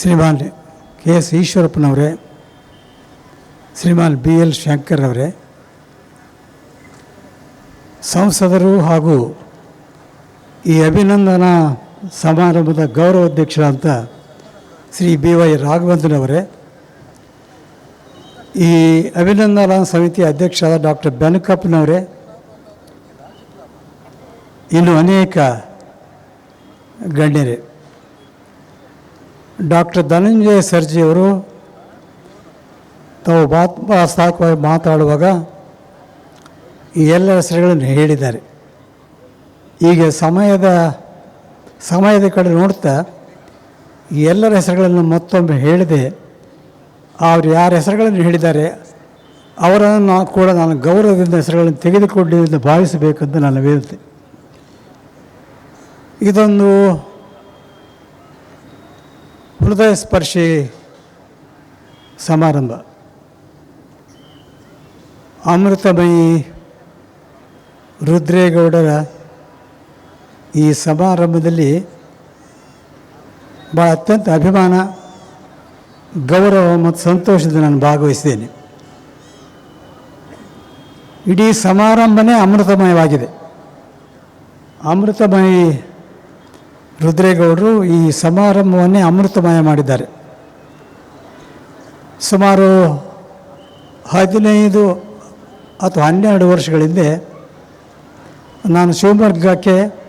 ಶ್ರೀಮಾನ್ K S ಈಶ್ವರಪ್ಪನವರೇ, ಶ್ರೀಮಾನ್ B L Shankar ಅವರೇ ಸಂಸದರು ಹಾಗೂ ಈ ಅಭಿನಂದನಾ ಸಮಾರಂಭದ ಗೌರವಾಧ್ಯಕ್ಷರಾದಂಥ ಶ್ರೀ ಬಿ ವೈ ರಾಘವೇಂದ್ರನವರೇ, ಈ ಅಭಿನಂದನಾ ಸಮಿತಿ ಅಧ್ಯಕ್ಷರಾದ ಡಾಕ್ಟರ್ ಬೆನಕಪ್ಪನವರೇ, ಇನ್ನು ಅನೇಕ ಗಣ್ಯರೇ. ಡಾಕ್ಟರ್ ಧನಂಜಯ ಸರ್ಜಿಯವರು ತಾವು ಸಾಕವಾಗಿ ಮಾತಾಡುವಾಗ ಈ ಎಲ್ಲ ಹೆಸರುಗಳನ್ನು ಹೇಳಿದ್ದಾರೆ. ಈಗ ಸಮಯದ ಸಮಯದ ಕಡೆ ನೋಡ್ತಾ ಈ ಎಲ್ಲರ ಹೆಸರುಗಳನ್ನು ಮತ್ತೊಮ್ಮೆ ಹೇಳಿದೆ. ಅವರು ಯಾರ ಹೆಸರುಗಳನ್ನು ಹೇಳಿದ್ದಾರೆ, ಅವರನ್ನು ಕೂಡ ನಾನು ಗೌರವದಿಂದ ಹೆಸರುಗಳನ್ನು ತೆಗೆದುಕೊಂಡಿದ್ದು ಭಾವಿಸಬೇಕೆಂದು ನನ್ನ ವಿನಂತಿ. ಇದೊಂದು ಹೃದಯ ಸ್ಪರ್ಶಿ ಸಮಾರಂಭ. ಅಮೃತಮಯಿ ರುದ್ರೇಗೌಡರ ಈ ಸಮಾರಂಭದಲ್ಲಿ ಭಾಳ ಅತ್ಯಂತ ಅಭಿಮಾನ, ಗೌರವ ಮತ್ತು ಸಂತೋಷದಿಂದ ನಾನು ಭಾಗವಹಿಸಿದ್ದೇನೆ. ಇಡೀ ಸಮಾರಂಭನೇ ಅಮೃತಮಯವಾಗಿದೆ. ಅಮೃತಮಯಿ ರುದ್ರೇಗೌಡರು ಈ ಸಮಾರಂಭವನ್ನೇ ಅಮೃತಮಯ ಮಾಡಿದ್ದಾರೆ. ಸುಮಾರು ಹದಿನೈದು ಅಥವಾ ಹನ್ನೆರಡು ವರ್ಷಗಳ ಹಿಂದೆ ನಾನು ಶಿವಮೊಗ್ಗಕ್ಕೆ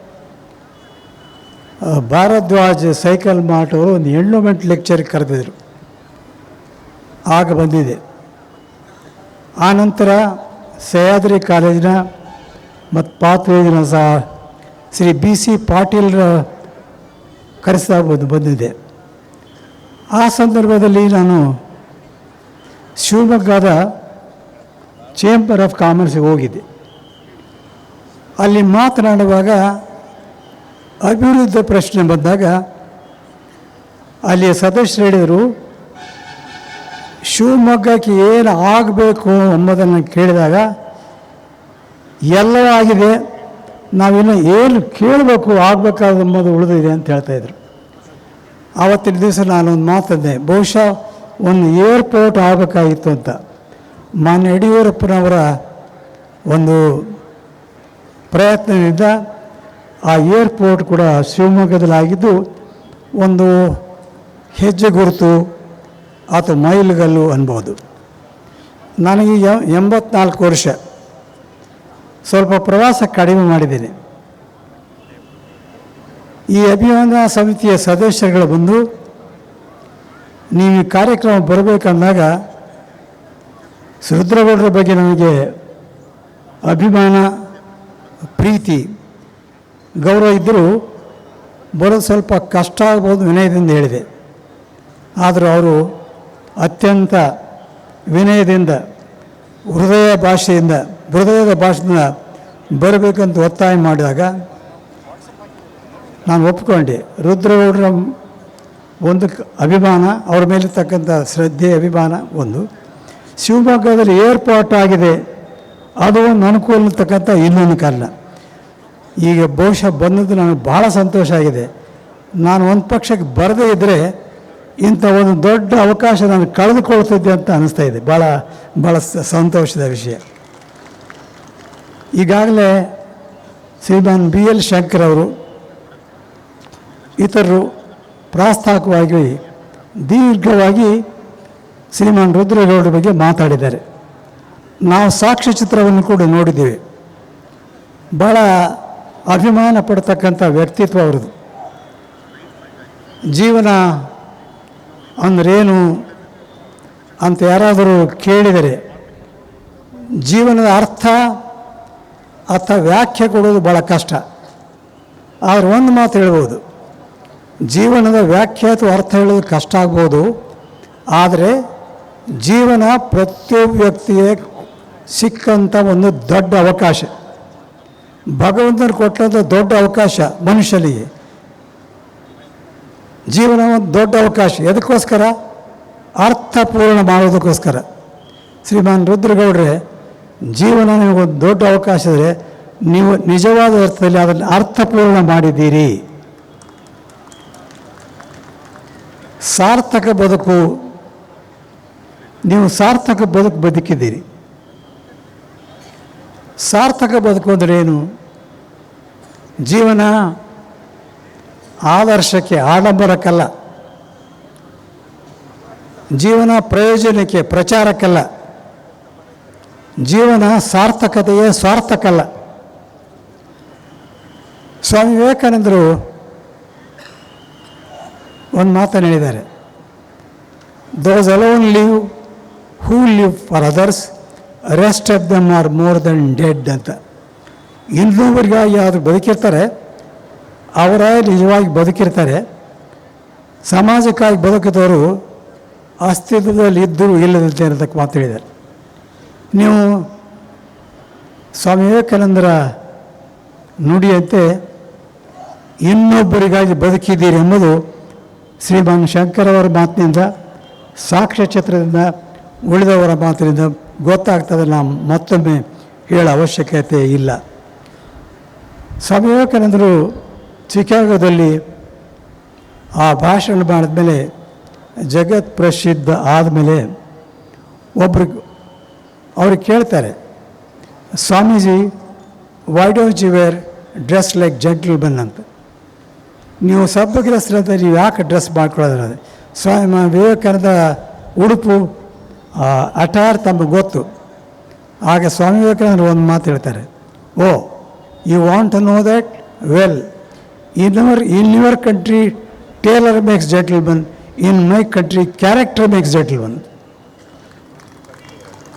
ಭಾರದ್ವಾಜ್ ಸೈಕಲ್ ಅವರು ಒಂದು ಎಂಡೋಮೆಂಟ್ ಲೆಕ್ಚರ್ಗೆ ಕರೆದಿದ್ರು. ಆಗ ಬಂದಿದೆ. ಆನಂತರ ಸಹ್ಯಾದ್ರಿ ಕಾಲೇಜಿನ ಮತ್ತು ಪಾತ್ವೇಜಿನ ಸಹ ಶ್ರೀ ಬಿ ಸಿ ಪಾಟೀಲ್ರ ಕರೆಸ್ತಾ ಬಂದು ಬಂದಿದೆ. ಆ ಸಂದರ್ಭದಲ್ಲಿ ನಾನು ಶಿವಮೊಗ್ಗದ ಚೇಂಬರ್ ಆಫ್ ಕಾಮರ್ಸ್ಗೆ ಹೋಗಿದ್ದೆ. ಅಲ್ಲಿ ಮಾತನಾಡುವಾಗ ಅಭಿವೃದ್ಧಿ ಪ್ರಶ್ನೆ ಬಂದಾಗ ಅಲ್ಲಿಯ ಸದಸ್ಯರು ಹೇಳಿದರು ಶಿವಮೊಗ್ಗಕ್ಕೆ ಏನು ಆಗಬೇಕು? ಎಂಬುದನ್ನು ಕೇಳಿದಾಗ, ಎಲ್ಲವೂ ಆಗಿದೆ. ನಾವಿನ್ನು ಏನು ಕೇಳಬೇಕು ಆಗಬೇಕಾದ ಉಳಿದಿದೆ ಅಂತ ಹೇಳ್ತಾಯಿದ್ರು ಆವತ್ತಿನ ದಿವಸ ನಾನೊಂದು ಮಾತಂದೆ ಬಹುಶಃ ಒಂದು ಏರ್ಪೋರ್ಟ್ ಆಗಬೇಕಾಗಿತ್ತು ಅಂತ. ಮಾನ್ಯ ಯಡಿಯೂರಪ್ಪನವರ ಒಂದು ಪ್ರಯತ್ನದಿಂದ ಆ ಏರ್ಪೋರ್ಟ್ ಕೂಡ ಶಿವಮೊಗ್ಗದಲ್ಲಾಗಿದ್ದು ಒಂದು ಹೆಜ್ಜೆ ಗುರುತು ಅಥವಾ ಮೈಲುಗಲ್ಲು ಅನ್ಬೋದು. ನನಗೆ ಎಂಬತ್ನಾಲ್ಕು ವರ್ಷ. ಸ್ವಲ್ಪ ಪ್ರವಾಸ ಕಡಿಮೆ ಮಾಡಿದ್ದೇನೆ. ಈ ಅಭಿಯಾನ ಸಮಿತಿಯ ಸದಸ್ಯರುಗಳು ಬಂದು, ನೀವು ಈ ಕಾರ್ಯಕ್ರಮ ಬರಬೇಕಂದಾಗ ಸುರುದ್ರಗೌಡರ ಬಗ್ಗೆ ನನಗೆ ಅಭಿಮಾನ, ಪ್ರೀತಿ, ಗೌರವ ಇದ್ದರೂ ಬರೋದು ಸ್ವಲ್ಪ ಕಷ್ಟ ಆಗ್ಬೋದು ವಿನಯದಿಂದ ಹೇಳಿದೆ. ಆದರೂ ಅವರು ಅತ್ಯಂತ ವಿನಯದಿಂದ, ಹೃದಯ ಭಾಷೆಯಿಂದ ಹೃದಯದ ಭಾಷಣ ಬರಬೇಕಂತ ಒತ್ತಾಯ ಮಾಡಿದಾಗ ನಾನು ಒಪ್ಕೊಂಡೆ ರುದ್ರಗೌಡರ ಒಂದು ಅಭಿಮಾನ, ಅವ್ರ ಮೇಲಿರ್ತಕ್ಕಂಥ ಶ್ರದ್ಧೆ ಅಭಿಮಾನ ಒಂದು. ಶಿವಮೊಗ್ಗದಲ್ಲಿ ಏರ್ಪೋರ್ಟ್ ಆಗಿದೆ. ಅದು ಒಂದು ಅನುಕೂಲ ಇರ್ತಕ್ಕಂಥ ಇನ್ನೊಂದು ಕಾರಣ. ಈಗ ಬಹುಶಃ ಬಂದದ್ದು ನನಗೆ ಭಾಳ ಸಂತೋಷ ಆಗಿದೆ. ನಾನು ಒಂದು ಪಕ್ಷಕ್ಕೆ ಬರದೇ ಇದ್ದರೆ ಇಂಥ ಒಂದು ದೊಡ್ಡ ಅವಕಾಶ ನಾನು ಕಳೆದುಕೊಳ್ತಿದ್ದೆ ಅಂತ ಅನ್ನಿಸ್ತಾ ಇದೆ. ಭಾಳ ಭಾಳ ಸಂತೋಷದ ವಿಷಯ. ಈಗಾಗಲೇ ಶ್ರೀಮಾನ್ ಬಿ ಎಲ್ ಶಂಕರ್ ಅವರು ಇತರರು ಪ್ರಾಸ್ತಾವಿಕವಾಗಿ ದೀರ್ಘವಾಗಿ ಶ್ರೀಮಾನ್ ರುದ್ರೇಗೌಡರ ಬಗ್ಗೆ ಮಾತಾಡಿದ್ದಾರೆ. ನಾವು ಸಾಕ್ಷ್ಯಚಿತ್ರವನ್ನು ಕೂಡ ನೋಡಿದ್ದೀವಿ. ಭಾಳ ಅಭಿಮಾನ ಪಡ್ತಕ್ಕಂಥ ವ್ಯಕ್ತಿತ್ವ ಅವ್ರದ್ದು. ಜೀವನ ಅಂದ್ರೇನು ಅಂತ ಯಾರಾದರೂ ಕೇಳಿದರೆ ಜೀವನದ ಅರ್ಥ ಅಥವಾ ವ್ಯಾಖ್ಯೆ ಕೊಡೋದು ಭಾಳ ಕಷ್ಟ. ಆದ್ರೆ ಒಂದು ಮಾತು ಹೇಳ್ಬೋದು. ಜೀವನದ ವ್ಯಾಖ್ಯೆ ಅಥವಾ ಅರ್ಥ ಹೇಳೋದು ಕಷ್ಟ ಆಗ್ಬೋದು. ಆದರೆ ಜೀವನ ಪ್ರತಿಯೊಬ್ಬ ವ್ಯಕ್ತಿಗೆ ಸಿಕ್ಕಂಥ ಒಂದು ದೊಡ್ಡ ಅವಕಾಶ. ಭಗವಂತನ ಕೊಟ್ಟಂಥ ದೊಡ್ಡ ಅವಕಾಶ ಮನುಷ್ಯನಿಗೆ. ಜೀವನ ಒಂದು ದೊಡ್ಡ ಅವಕಾಶ. ಎದಕ್ಕೋಸ್ಕರ? ಅರ್ಥಪೂರ್ಣ ಮಾಡೋದಕ್ಕೋಸ್ಕರ. ಶ್ರೀಮಾನ್ ರುದ್ರಗೌಡ್ರೆ ಜೀವನ ಒಂದು ದೊಡ್ಡ ಅವಕಾಶ ಇದ್ದರೆ ನೀವು ನಿಜವಾದ ಅರ್ಥದಲ್ಲಿ ಅದನ್ನು ಅರ್ಥಪೂರ್ಣ ಮಾಡಿದ್ದೀರಿ. ಸಾರ್ಥಕ ಬದುಕು, ನೀವು ಸಾರ್ಥಕ ಬದುಕು ಬದುಕಿದ್ದೀರಿ. ಸಾರ್ಥಕ ಬದುಕು ಅಂದರೆ ಏನು? ಜೀವನ ಆದರ್ಶಕ್ಕೆ ಆಡಂಬರಕ್ಕಲ್ಲ. ಜೀವನ ಪ್ರಯೋಜನಕ್ಕೆ ಪ್ರಚಾರಕ್ಕಲ್ಲ. ಜೀವನ ಸಾರ್ಥಕತೆಯೇ ಸ್ವಾರ್ಥಕ್ಕಲ್ಲ ಸ್ವಾಮಿ ವಿವೇಕಾನಂದರು ಒಂದು ಮಾತನ್ನು ಹೇಳಿದ್ದಾರೆ. Those alone live who live for others rest of them are more than dead ಅಂತ. ಇನ್ನೊಬ್ಬರಿಗೆ ಯಾರು ಬದುಕಿರ್ತಾರೆ, ಅವರ ನಿಜವಾಗಿ ಬದುಕಿರ್ತಾರೆ. ಸಮಾಜಕ್ಕಾಗಿ ಬದುಕಿದವರು ಅಸ್ತಿತ್ವದಲ್ಲಿ ಇದ್ದರೂ ಇಲ್ಲದಂತೆ ಅನ್ನೋದಕ್ಕೆ ಮಾತು ಹೇಳಿದ್ದಾರೆ. ನೀವು ಸ್ವಾಮಿ ವಿವೇಕಾನಂದರ ನುಡಿಯಂತೆ ಇನ್ನೊಬ್ಬರಿಗಾಗಿ ಬದುಕಿದ್ದೀರಿ ಎಂಬುದು ಶ್ರೀಮಾನ್ ಶಂಕರವರ ಮಾತಿನಿಂದ ಸಾಕ್ಷ್ಯಚಿತ್ರದಿಂದ ಉಳಿದವರ ಮಾತಿನಿಂದ ಗೊತ್ತಾಗ್ತದೆ ನಾವು ಮತ್ತೊಮ್ಮೆ ಹೇಳೋ ಅವಶ್ಯಕತೆ ಇಲ್ಲ. ಸ್ವಾಮಿ ವಿವೇಕಾನಂದರು ಚಿಕಾಗೋದಲ್ಲಿ ಆ ಭಾಷಣ ಮಾಡಿದ್ಮೇಲೆ ಜಗತ್ ಪ್ರಸಿದ್ಧ ಆದಮೇಲೆ ಒಬ್ರು ಅವ್ರಿಗೆ ಕೇಳ್ತಾರೆ, Swamiji why don't you wear dress like gentleman ಅಂತ? ನೀವು ಸಬ್ಬಗ್ರಸ್ತರಂತ ನೀವು ಯಾಕೆ ಡ್ರೆಸ್ ಮಾಡ್ಕೊಳ್ಳೋದ್ರೆ ಸ್ವಾಮಿ ವಿವೇಕಾನಂದ ಉಡುಪು ಅಟಾರ್ ತಮಗೆ ಗೊತ್ತು. ಆಗ ಸ್ವಾಮಿ ವಿವೇಕಾನಂದ ಒಂದು ಮಾತು ಹೇಳ್ತಾರೆ, ಓ you want to know that well in our in your country tailor makes gentleman in my country character makes gentleman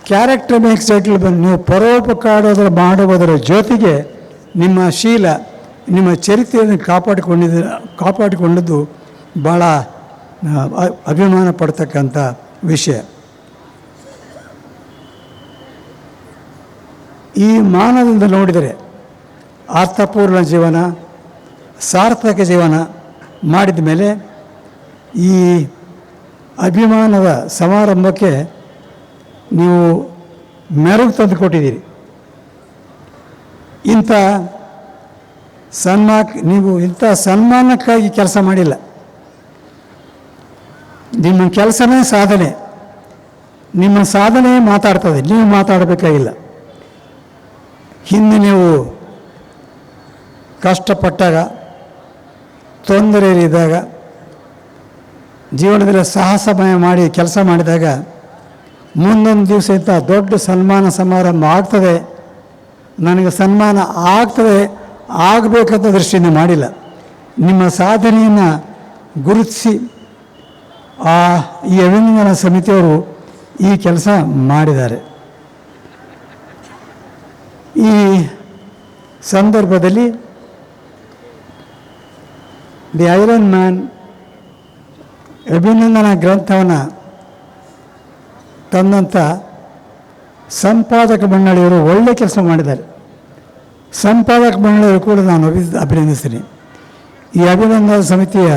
character makes ಬಂದು ನೀವು ಪರೋಪಕಾರೋದರ ಮಾಡುವುದರ ಜೊತೆಗೆ ನಿಮ್ಮ ಶೀಲ, ನಿಮ್ಮ ಚರಿತ್ರೆಯನ್ನು ಕಾಪಾಡಿಕೊಂಡಿದ್ದ ಕಾಪಾಡಿಕೊಂಡದ್ದು ಭಾಳ ಅಭಿಮಾನ ಪಡ್ತಕ್ಕಂಥ ವಿಷಯ. ಈ ಮಾನದಿಂದ ನೋಡಿದರೆ ಅರ್ಥಪೂರ್ಣ ಜೀವನ, ಸಾರ್ಥಕ ಜೀವನ ಮಾಡಿದ ಮೇಲೆ ಈ ಅಭಿಮಾನದ ಸಮಾರಂಭಕ್ಕೆ ನೀವು ಮೆರಗು ತಂದು ಕೊಟ್ಟಿದ್ದೀರಿ. ಇಂಥ ಸನ್ಮಾನ ನೀವು ಇಂಥ ಸನ್ಮಾನಕ್ಕಾಗಿ ಕೆಲಸ ಮಾಡಿಲ್ಲ. ನಿಮ್ಮ ಕೆಲಸನೇ ಸಾಧನೆ. ನಿಮ್ಮ ಸಾಧನೆ ಮಾತಾಡ್ತದೆ. ನೀವು ಮಾತಾಡಬೇಕಾಗಿಲ್ಲ. ಹಿಂದೆ ನೀವು ಕಷ್ಟಪಟ್ಟಾಗ, ತೊಂದರೆಯಲ್ಲಿದ್ದಾಗ, ಜೀವನದಲ್ಲಿ ಸಾಹಸಮಯ ಮಾಡಿ ಕೆಲಸ ಮಾಡಿದಾಗ ಮುಂದೊಂದು ದಿವಸ ಇಂಥ ದೊಡ್ಡ ಸನ್ಮಾನ ಸಮಾರಂಭ ಆಗ್ತದೆ. ನನಗೆ ಸನ್ಮಾನ ಆಗ್ತದೆ ಆಗಬೇಕಂತ ದೃಷ್ಟಿಯಿಂದ ಮಾಡಿಲ್ಲ. ನಿಮ್ಮ ಸಾಧನೆಯನ್ನು ಗುರುತಿಸಿ, ಆ, ಈ ಅಭಿನಂದನಾ ಸಮಿತಿಯವರು ಈ ಕೆಲಸ ಮಾಡಿದ್ದಾರೆ. ಈ ಸಂದರ್ಭದಲ್ಲಿ ದಿ ಐರನ್ ಮ್ಯಾನ್ ಅಭಿನಂದನಾ ಗ್ರಂಥವನ್ನು ತಂದಂಥ ಸಂಪಾದಕ ಮಂಡಳಿಯವರು ಒಳ್ಳೆ ಕೆಲಸ ಮಾಡಿದ್ದಾರೆ. ಸಂಪಾದಕ ಮಂಡಳಿಯವರು ಕೂಡ ನಾನು ಅಭಿ, ಅಭಿನಂದಿಸ್ತೀನಿ. ಈ ಅಭಿನಂದನಾ ಸಮಿತಿಯ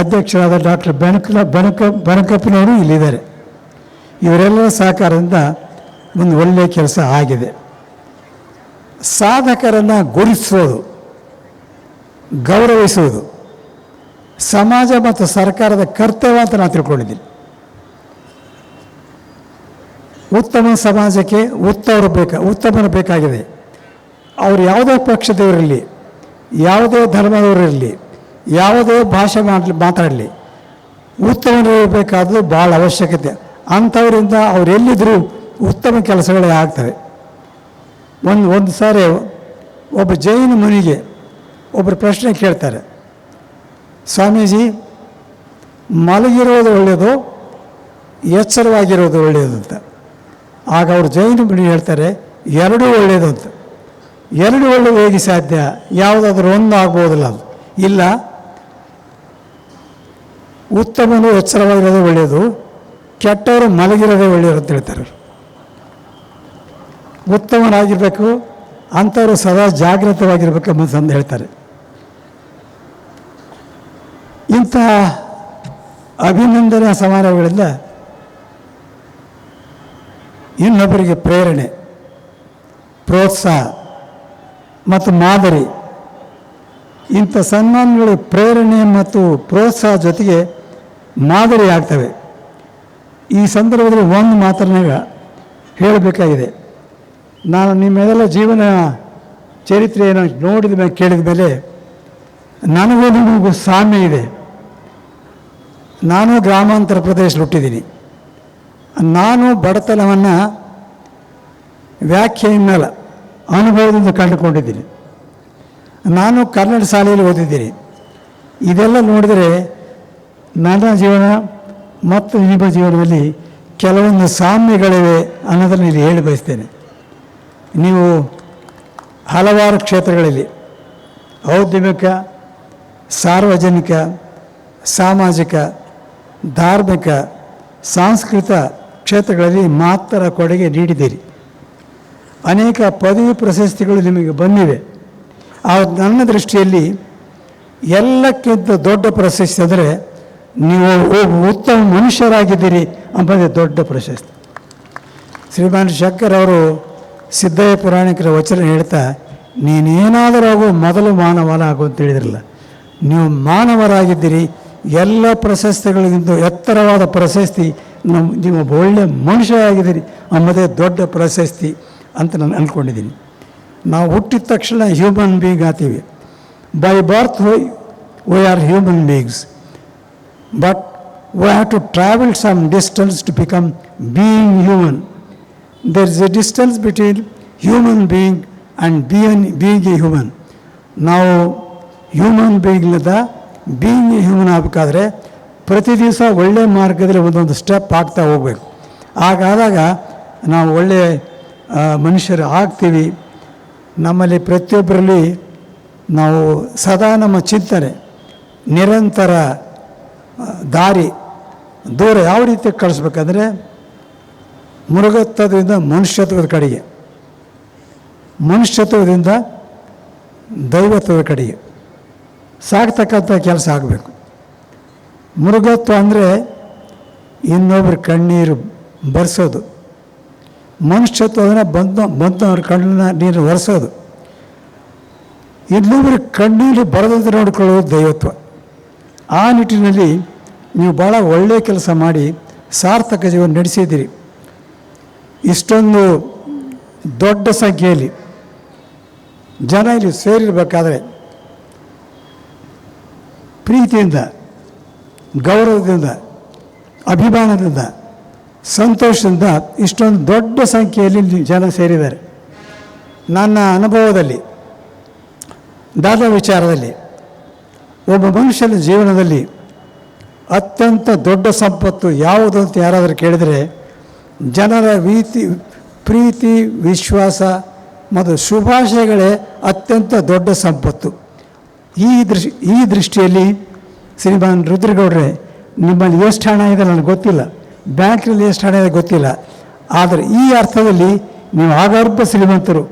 ಅಧ್ಯಕ್ಷರಾದ ಡಾಕ್ಟರ್ ಬೆಣಕ ಬೆಣಕ, ಬೆಣಕಪ್ಪನವರು ಇಲ್ಲಿದ್ದಾರೆ. ಇವರೆಲ್ಲರ ಸಹಕಾರದಿಂದ ಒಂದು ಒಳ್ಳೆಯ ಕೆಲಸ ಆಗಿದೆ. ಸಾಧಕರನ್ನು ಗುರುತಿಸೋದು, ಗೌರವಿಸುವುದು, ಸಮಾಜ ಮತ್ತು ಸರ್ಕಾರದ ಕರ್ತವ್ಯ ಅಂತ ನಾನು ತಿಳ್ಕೊಂಡಿದ್ದೀನಿ. ಉತ್ತಮ ಸಮಾಜಕ್ಕೆ ಉತ್ತವರು ಬೇಕ, ಉತ್ತಮರು ಬೇಕಾಗಿದೆ. ಅವರು ಯಾವುದೇ ಪಕ್ಷದವರಿರಲಿ, ಯಾವುದೇ ಧರ್ಮದವರಿರಲಿ, ಯಾವುದೇ ಭಾಷೆ ಮಾಡಲಿ ಮಾತಾಡಲಿ ಉತ್ತಮರಿರಬೇಕಾದ್ದು ಭಾಳ ಅವಶ್ಯಕತೆ. ಅಂಥವರಿಂದ ಅವ್ರು ಎಲ್ಲಿದ್ದರೂ ಉತ್ತಮ ಕೆಲಸಗಳೇ ಆಗ್ತವೆ. ಒಂದು ಒಂದು ಸಾರಿ ಒಬ್ಬ ಜೈನ ಮುನಿಗೆ ಒಬ್ಬರು ಪ್ರಶ್ನೆ ಕೇಳ್ತಾರೆ, ಸ್ವಾಮೀಜಿ, ಮಲಗಿರೋದು ಒಳ್ಳೆಯದು ಎಚ್ಚರವಾಗಿರೋದು ಒಳ್ಳೆಯದು ಅಂತ. ಆಗ ಅವರು ಜೈನ ಮುನಿ ಹೇಳ್ತಾರೆ, ಎರಡೂ ಒಳ್ಳೆಯದು ಅಂತ. ಎರಡು ಒಳ್ಳೆಯದು ಹೇಗೆ ಸಾಧ್ಯ? ಯಾವುದಾದ್ರೂ ಒಂದು ಆಗ್ಬೋದಿಲ್ಲ ಅದು. ಇಲ್ಲ, ಉತ್ತಮನು ಎಚ್ಚರವಾಗಿರೋದೇ ಒಳ್ಳೆಯದು ಕೆಟ್ಟವರು ಮಲಗಿರೋದೇ ಒಳ್ಳೆಯದು ಅಂತ ಹೇಳ್ತಾರೆ. ಉತ್ತಮನಾಗಿರಬೇಕು, ಅಂಥವರು ಸದಾ ಜಾಗ್ರತವಾಗಿರಬೇಕು ಅಂತ ಅಂದು ಹೇಳ್ತಾರೆ. ಇಂತಹ ಅಭಿನಂದನಾ ಸಮಾರಂಭಗಳಿಂದ ಇನ್ನೊಬ್ಬರಿಗೆ ಪ್ರೇರಣೆ, ಪ್ರೋತ್ಸಾಹ ಮತ್ತು ಮಾದರಿ. ಇಂಥ ಸನ್ಮಾನಗಳು ಪ್ರೇರಣೆ ಮತ್ತು ಪ್ರೋತ್ಸಾಹ ಜೊತೆಗೆ ಮಾದರಿ ಆಗ್ತವೆ. ಈ ಸಂದರ್ಭದಲ್ಲಿ ಒಂದು ಮಾತನ್ನಾಗ ಹೇಳಬೇಕಾಗಿದೆ. ನಾನು ನಿಮ್ಮೆಲ್ಲ ಜೀವನ ಚರಿತ್ರೆಯನ್ನು ನೋಡಿದ ಮೇಲೆ, ಕೇಳಿದ ಮೇಲೆ ನನಗೂ ನಿಮಗೂ ಸಾಮ್ಯ ಇದೆ. ನಾನು ಗ್ರಾಮಾಂತರ ಪ್ರದೇಶ ಹುಟ್ಟಿದ್ದೀನಿ. ನಾನು ಬಡತನವನ್ನು ವ್ಯಾಖ್ಯೆಯನ್ನಲ್ಲ ಅನುಭವದಿಂದ ಕಂಡುಕೊಂಡಿದ್ದೀನಿ. ನಾನು ಕನ್ನಡ ಶಾಲೆಯಲ್ಲಿ ಓದಿದ್ದೀನಿ. ಇದೆಲ್ಲ ನೋಡಿದರೆ ನನ್ನ ಜೀವನ ಮತ್ತು ನಿಮ್ಮ ಜೀವನದಲ್ಲಿ ಕೆಲವೊಂದು ಸಾಮ್ಯಗಳಿವೆ ಅನ್ನೋದನ್ನು ಇಲ್ಲಿ ಹೇಳಿ ಬಯಸ್ತೇನೆ. ನೀವು ಹಲವಾರು ಕ್ಷೇತ್ರಗಳಲ್ಲಿ ಔದ್ಯಮಿಕ, ಸಾರ್ವಜನಿಕ, ಸಾಮಾಜಿಕ, ಧಾರ್ಮಿಕ, ಸಾಂಸ್ಕೃತ ಕ್ಷೇತ್ರಗಳಲ್ಲಿ ಮಾತ್ರ ಕೊಡುಗೆ ನೀಡಿದ್ದೀರಿ. ಅನೇಕ ಪದವಿ ಪ್ರಶಸ್ತಿಗಳು ನಿಮಗೆ ಬಂದಿವೆ. ಆ ನನ್ನ ದೃಷ್ಟಿಯಲ್ಲಿ ಎಲ್ಲಕ್ಕಿಂತ ದೊಡ್ಡ ಪ್ರಶಸ್ತಿ ಅಂದರೆ ನೀವು ಒಬ್ಬ ಉತ್ತಮ ಮನುಷ್ಯರಾಗಿದ್ದೀರಿ ಅಂಬುದೇ ದೊಡ್ಡ ಪ್ರಶಸ್ತಿ. ಶ್ರೀಮಾನ್ ಶಂಕರ್ ಅವರು ಸಿದ್ದಯ್ಯ ಪುರಾಣಿಕರ ವಚನ ಹೇಳ್ತಾ, ನೀನೇನಾದರೂ ಆಗೋ ಮೊದಲು ಮಾನವನ ಆಗು ಅಂತ ಹೇಳಿದ್ರಲ್ಲ. ನೀವು ಮಾನವರಾಗಿದ್ದೀರಿ, ಎಲ್ಲ ಪ್ರಶಸ್ತಿಗಳಿಗಿಂತ ಎತ್ತರವಾದ ಪ್ರಶಸ್ತಿ ನಮ್ಮ ನೀವು ಒಬ್ಬ ಒಳ್ಳೆಯ ಮನುಷ್ಯ ಆಗಿದ್ದೀರಿ ನಮ್ಮದೇ ದೊಡ್ಡ ಪ್ರಶಸ್ತಿ ಅಂತ ನಾನು ಅಂದ್ಕೊಂಡಿದ್ದೀನಿ. ನಾವು ಹುಟ್ಟಿದ ತಕ್ಷಣ human being ಆತೀವಿ by birth we are human beings but we have to travel some distance to become being human there is a distance between human being and being being a human ನಾವು human ಬೀಯಿಂಗ್ಲಿಂದ being a human ಆಗಬೇಕಾದ್ರೆ ಪ್ರತಿ ದಿವಸ ಒಳ್ಳೆಯ ಮಾರ್ಗದಲ್ಲಿ ಒಂದೊಂದು step ಆಗ್ತಾ ಹೋಗಬೇಕು. ಹಾಗಾದಾಗ ನಾವು ಒಳ್ಳೆಯ ಮನುಷ್ಯರು ಆಗ್ತೀವಿ. ನಮ್ಮಲ್ಲಿ ಪ್ರತಿಯೊಬ್ಬರಲ್ಲಿ ನಾವು ಸದಾ ನಮ್ಮ ಚಿಂತನೆ, ನಿರಂತರ ದಾರಿ, ದೂರ ಯಾವ ರೀತಿ ಕಳಿಸ್ಬೇಕಂದ್ರೆ ಮೃಗತ್ವದಿಂದ ಮನುಷ್ಯತ್ವದ ಕಡೆಗೆ, ಮನುಷ್ಯತ್ವದಿಂದ ದೈವತ್ವದ ಕಡೆಗೆ ಸಾಕ್ತಕ್ಕಂಥ ಕೆಲಸ ಆಗಬೇಕು. ಮೃಗತ್ವ ಅಂದರೆ ಇನ್ನೊಬ್ಬರ ಕಣ್ಣೀರು ಬರ್ಸೋದು. ಮನುಷ್ಯತ್ವ ಅಂದರೆ ಬಂದ ಬಂದವ್ರ ಕಣ್ಣಿನ ನೀರು ಒರೆಸೋದು. ಇನ್ನೊಬ್ಬರ ಕಣ್ಣೀರು ಬರದಂತೆ ನೋಡಿಕೊಳ್ಳೋದು ದೈವತ್ವ. ಆ ನಿಟ್ಟಿನಲ್ಲಿ ನೀವು ಭಾಳ ಒಳ್ಳೆಯ ಕೆಲಸ ಮಾಡಿ ಸಾರ್ಥಕ ಜೀವನ ನಡೆಸಿದ್ದೀರಿ. ಇಷ್ಟೊಂದು ದೊಡ್ಡ ಸಂಖ್ಯೆಯಲ್ಲಿ ಜನ ಇಲ್ಲಿ ಸೇರಿರಬೇಕಾದ್ರೆ ಪ್ರೀತಿಯಿಂದ ಗೌರವದಿಂದ, ಅಭಿಮಾನದಿಂದ, ಸಂತೋಷದಿಂದ ಇಷ್ಟೊಂದು ದೊಡ್ಡ ಸಂಖ್ಯೆಯಲ್ಲಿ ಜನ ಸೇರಿದ್ದಾರೆ. ನನ್ನ ಅನುಭವದಲ್ಲಿ, ದಾದ ವಿಚಾರದಲ್ಲಿ, ಒಬ್ಬ ಮನುಷ್ಯನ ಜೀವನದಲ್ಲಿ ಅತ್ಯಂತ ದೊಡ್ಡ ಸಂಪತ್ತು ಯಾವುದು ಅಂತ ಯಾರಾದರೂ ಕೇಳಿದರೆ, ಜನರ ಪ್ರೀತಿ ಪ್ರೀತಿ, ವಿಶ್ವಾಸ, ಮತ್ತು ಶುಭಾಶಯಗಳೇ ಅತ್ಯಂತ ದೊಡ್ಡ ಸಂಪತ್ತು. ಈ ದೃಷ್ಟಿ, ಈ ದೃಷ್ಟಿಯಲ್ಲಿ ಶ್ರೀಮಾನ್ ರುದ್ರಗೌಡ್ರೆ, ನಿಮ್ಮಲ್ಲಿ ಎಷ್ಟು ಹಣ ಇದೆ ನನಗೆ ಗೊತ್ತಿಲ್ಲ. ಬ್ಯಾಂಕ್ನಲ್ಲಿ ಎಷ್ಟು ಹಣ ಇದೆ ಗೊತ್ತಿಲ್ಲ. ಆದರೆ ಈ ಅರ್ಥದಲ್ಲಿ ನೀವು ಆಗರ್ಭ ಶ್ರೀಮಂತರು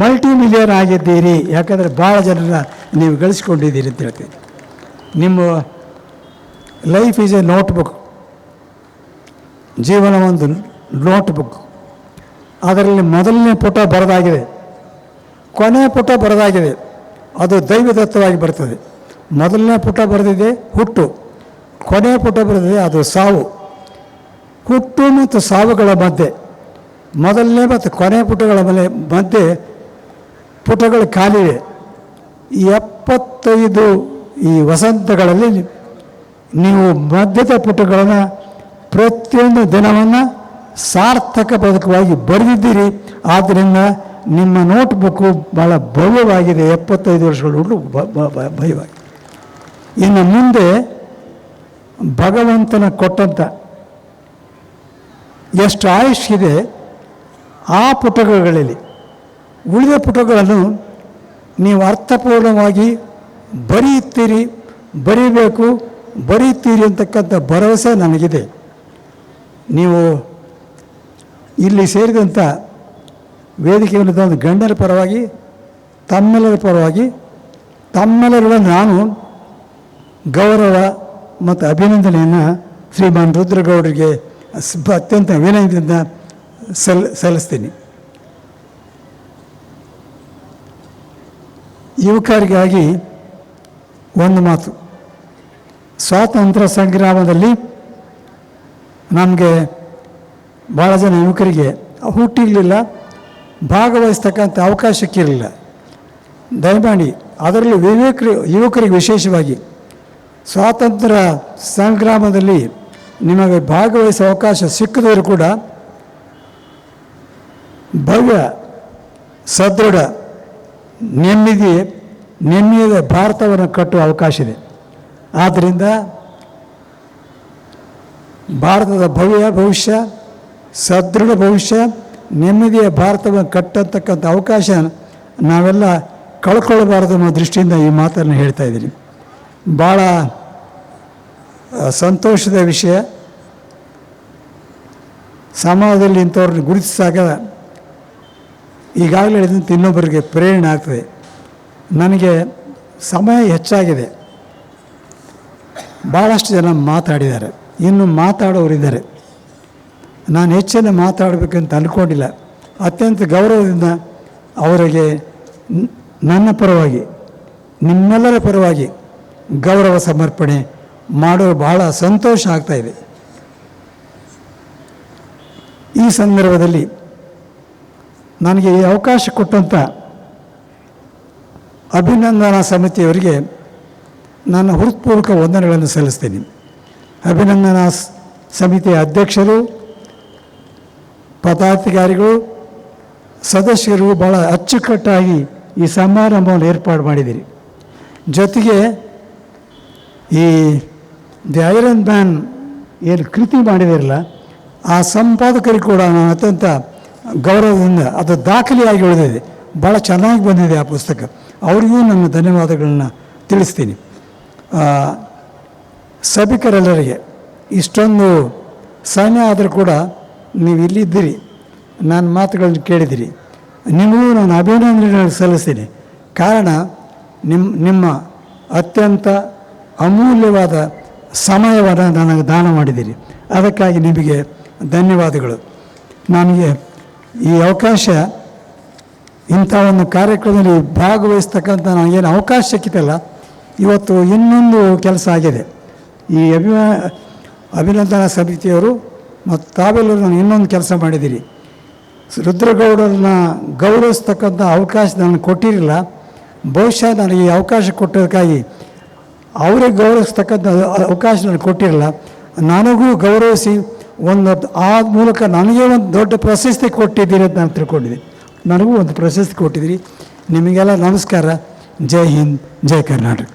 ಮಲ್ಟಿ ಮಿಲಿಯನ್ ಆಗಿದ್ದೀರಿ. ಯಾಕಂದರೆ ಭಾಳ ಜನರನ್ನ ನೀವು ಗಳಿಸ್ಕೊಂಡಿದ್ದೀರಿ ಅಂತ ಹೇಳ್ತೀನಿ ನಿಮ್ಮ ಲೈಫ್ ಈಸ್ ಎ ನೋಟ್ಬುಕ್. ಜೀವನ ಒಂದು ನೋಟ್ಬುಕ್. ಅದರಲ್ಲಿ ಮೊದಲನೇ ಪುಟ ಬರೆದಾಗಿದೆ. ಕೊನೆಯ ಪುಟ ಬರೆದಾಗಿದೆ. ಅದು ದೈವದತ್ತವಾಗಿ ಬರ್ತದೆ. ಮೊದಲನೇ ಪುಟ ಬರೆದಿದೆ ಹುಟ್ಟು, ಕೊನೆಯ ಪುಟ ಬರೆದಿದೆ ಅದು ಸಾವು. ಹುಟ್ಟು ಮತ್ತು ಸಾವುಗಳ ಮಧ್ಯೆ, ಮೊದಲನೇ ಮತ್ತು ಕೊನೆಯ ಪುಟಗಳ ಮೇಲೆ, ಮಧ್ಯೆ ಪುಟಗಳು ಖಾಲಿವೆ. ಎಪ್ಪತ್ತೈದು ಈ ವಸಂತಗಳಲ್ಲಿ ನೀವು ಮಧ್ಯದ ಪುಟಗಳನ್ನು ಪ್ರತಿಯೊಂದು ದಿನವನ್ನು ಸಾರ್ಥಕ ಬದುಕವಾಗಿ ಬರೆದಿದ್ದೀರಿ. ಆದ್ದರಿಂದ ನಿಮ್ಮ ನೋಟ್ಬುಕ್ಕು ಭಾಳ ಭವ್ಯವಾಗಿದೆ. ಎಪ್ಪತ್ತೈದು ವರ್ಷಗಳು ಬ- ಬ- ಬ- ಭಯವಾಗಿ ಇನ್ನು ಮುಂದೆ ಭಗವಂತನ ಕೊಟ್ಟಂಥ ಎಷ್ಟು ಆಯುಷ್ ಇದೆ, ಆ ಪುಟಗಳಲ್ಲಿ ಉಳಿದ ಪುಟಗಳನ್ನು ನೀವು ಅರ್ಥಪೂರ್ಣವಾಗಿ ಬರೆಯುತ್ತೀರಿ ಬರೀಬೇಕು, ಬರೀತೀರಿ ಅಂತಕ್ಕಂಥ ಭರವಸೆ ನನಗಿದೆ. ನೀವು ಇಲ್ಲಿ ಸೇರಿದಂಥ ವೇದಿಕೆಯಲ್ಲಿ ಗಣ್ಯರ ಪರವಾಗಿ, ತಮ್ಮೆಲ್ಲರ ಪರವಾಗಿ ತಮ್ಮೆಲ್ಲರ ನಾನು ಗೌರವ ಮತ್ತು ಅಭಿನಂದನೆಯನ್ನು ಶ್ರೀಮಾನ್ ರುದ್ರಗೌಡರಿಗೆ ಅತ್ಯಂತ ವಿನಯದಿಂದ ಸಲ್, ಸಲ್ಲಿಸ್ತೀನಿ. ಯುವಕರಿಗಾಗಿ ಒಂದು ಮಾತು. ಸ್ವಾತಂತ್ರ್ಯ ಸಂಗ್ರಾಮದಲ್ಲಿ ನಮಗೆ ಭಾಳ ಜನ ಯುವಕರಿಗೆ ಹುಟ್ಟಿರಲಿಲ್ಲ ಭಾಗವಹಿಸ್ತಕ್ಕಂಥ ಅವಕಾಶಕ್ಕಿರಲಿಲ್ಲ ದಯಮಾಡಿ ಅದರಲ್ಲಿ ವಿವೇಕ ಯುವಕರಿಗೆ ವಿಶೇಷವಾಗಿ ಸ್ವಾತಂತ್ರ್ಯ ಸಂಗ್ರಾಮದಲ್ಲಿ ನಿಮಗೆ ಭಾಗವಹಿಸುವ ಅವಕಾಶ ಸಿಕ್ಕದರೂ ಕೂಡ ಭವ್ಯ, ಸದೃಢ, ನೆಮ್ಮದಿ ನೆಮ್ಮದಿಯ ಭಾರತವನ್ನು ಕಟ್ಟುವ ಅವಕಾಶ ಇದೆ. ಆದ್ದರಿಂದ ಭಾರತದ ಭವ್ಯ ಭವಿಷ್ಯ, ಸದೃಢ ಭವಿಷ್ಯ, ನೆಮ್ಮದಿಯ ಭಾರತವನ್ನು ಕಟ್ಟತಕ್ಕಂಥ ಅವಕಾಶ ನಾವೆಲ್ಲ ಕಳ್ಕೊಳ್ಬಾರ್ದು ಅನ್ನೋ ದೃಷ್ಟಿಯಿಂದ ಈ ಮಾತನ್ನು ಹೇಳ್ತಾ ಇದ್ದೀನಿ. ಭಾಳ ಸಂತೋಷದ ವಿಷಯ. ಸಮಾಜದಲ್ಲಿ ಇಂಥವ್ರನ್ನ ಗುರುತಿಸಿದಾಗ ಈಗಾಗಲೇ ಹೇಳಿದಂತೆ ಇನ್ನೊಬ್ಬರಿಗೆ ಪ್ರೇರಣೆ ಆಗ್ತದೆ. ನನಗೆ ಸಮಯ ಹೆಚ್ಚಾಗಿದೆ. ಭಾಳಷ್ಟು ಜನ ಮಾತಾಡಿದ್ದಾರೆ. ಇನ್ನು ಮಾತಾಡೋರಿದ್ದಾರೆ ನಾನು ಹೆಚ್ಚಿನ ಮಾತಾಡಬೇಕಂತ ಅಂದ್ಕೊಂಡಿಲ್ಲ ಅತ್ಯಂತ ಗೌರವದಿಂದ ಅವರಿಗೆ ನನ್ನ ಪರವಾಗಿ, ನಿಮ್ಮೆಲ್ಲರ ಪರವಾಗಿ ಗೌರವ ಸಮರ್ಪಣೆ ಮಾಡೋ ಬಹಳ ಸಂತೋಷ ಆಗ್ತಾ ಇದೆ. ಈ ಸಂದರ್ಭದಲ್ಲಿ ನನಗೆ ಈ ಅವಕಾಶ ಕೊಟ್ಟಂಥ ಅಭಿನಂದನಾ ಸಮಿತಿಯವರಿಗೆ ನಾನು ಹೃತ್ಪೂರ್ವಕ ವಂದನೆಗಳನ್ನು ಸಲ್ಲಿಸ್ತೀನಿ. ಅಭಿನಂದನಾ ಸಮಿತಿಯ ಅಧ್ಯಕ್ಷರು, ಪದಾಧಿಕಾರಿಗಳು, ಸದಸ್ಯರು ಭಾಳ ಅಚ್ಚುಕಟ್ಟಾಗಿ ಈ ಸಮಾರಂಭವನ್ನು ಏರ್ಪಾಡು ಮಾಡಿದ್ದೀರಿ. ಜೊತೆಗೆ ಈ ದಿ ಐರನ್ ಮ್ಯಾನ್ ಏನು ಕೃತಿ ಮಾಡಿದಿರಲ್ಲ ಆ ಸಂಪಾದಕರಿಗೆ ಕೂಡ ನಾನು ಅತ್ಯಂತ ಗೌರವದಿಂದ ಅದು ದಾಖಲೆಯಾಗಿ ಉಳಿದಿದೆ. ಭಾಳ ಚೆನ್ನಾಗಿ ಬಂದಿದೆ ಆ ಪುಸ್ತಕ. ಅವರಿಗೂ ನನ್ನ ಧನ್ಯವಾದಗಳನ್ನ ತಿಳಿಸ್ತೀನಿ. ಸಭಿಕರೆಲ್ಲರಿಗೆ ಇಷ್ಟೊಂದು ಸಮಯ ಆದರೂ ಕೂಡ ನೀವು ಇಲ್ಲಿದ್ದೀರಿ. ನನ್ನ ಮಾತುಗಳನ್ನು ಕೇಳಿದಿರಿ ನಿಮಗೂ ನಾನು ಅಭಿನಂದನೆಗಳನ್ನು ಸಲ್ಲಿಸ್ತೀನಿ. ಕಾರಣ ನಿಮ್ಮ ನಿಮ್ಮ ಅತ್ಯಂತ ಅಮೂಲ್ಯವಾದ ಸಮಯವನ್ನು ನನಗೆ ದಾನ ಮಾಡಿದ್ದೀರಿ. ಅದಕ್ಕಾಗಿ ನಿಮಗೆ ಧನ್ಯವಾದಗಳು. ನನಗೆ ಈ ಅವಕಾಶ, ಇಂಥ ಒಂದು ಕಾರ್ಯಕ್ರಮದಲ್ಲಿ ಭಾಗವಹಿಸ್ತಕ್ಕಂಥ ನನಗೇನು ಅವಕಾಶ ಸಿಕ್ಕಿತಲ್ಲ, ಇವತ್ತು ಇನ್ನೊಂದು ಕೆಲಸ ಆಗಿದೆ. ಈ ಅಭಿಮಾ ಅಭಿನಂದನಾ ಸಮಿತಿಯವರು ಮತ್ತು ತಾವೆಲ್ಲರೂ ನಾನು ಇನ್ನೊಂದು ಕೆಲಸ ಮಾಡಿದ್ದೀರಿ. ರುದ್ರಗೌಡರನ್ನ ಗೌರವಿಸ್ತಕ್ಕಂಥ ಅವಕಾಶ ನನಗೆ ಕೊಟ್ಟಿರಲಿಲ್ಲ. ಬಹುಶಃ ನನಗೆ ಈ ಅವಕಾಶ ಕೊಟ್ಟದಕ್ಕಾಗಿ ಅವರಿಗೆ ಗೌರವಿಸ್ತಕ್ಕಂಥ ಅವಕಾಶ ನನಗೆ ಕೊಟ್ಟಿರಲ್ಲ. ನನಗೂ ಗೌರವಿಸಿ ಒಂದು ಆ ಮೂಲಕ ನನಗೆ ಒಂದು ದೊಡ್ಡ ಪ್ರಶಸ್ತಿ ಕೊಟ್ಟಿದ್ದೀರಿ ಅಂತ ನಾನು ತಿಳ್ಕೊಂಡಿದ್ದೀನಿ. ನನಗೂ ಒಂದು ಪ್ರಶಸ್ತಿ ಕೊಟ್ಟಿದ್ದೀರಿ. ನಿಮಗೆಲ್ಲ ನಮಸ್ಕಾರ. ಜೈ ಹಿಂದ್, ಜೈ ಕರ್ನಾಟಕ.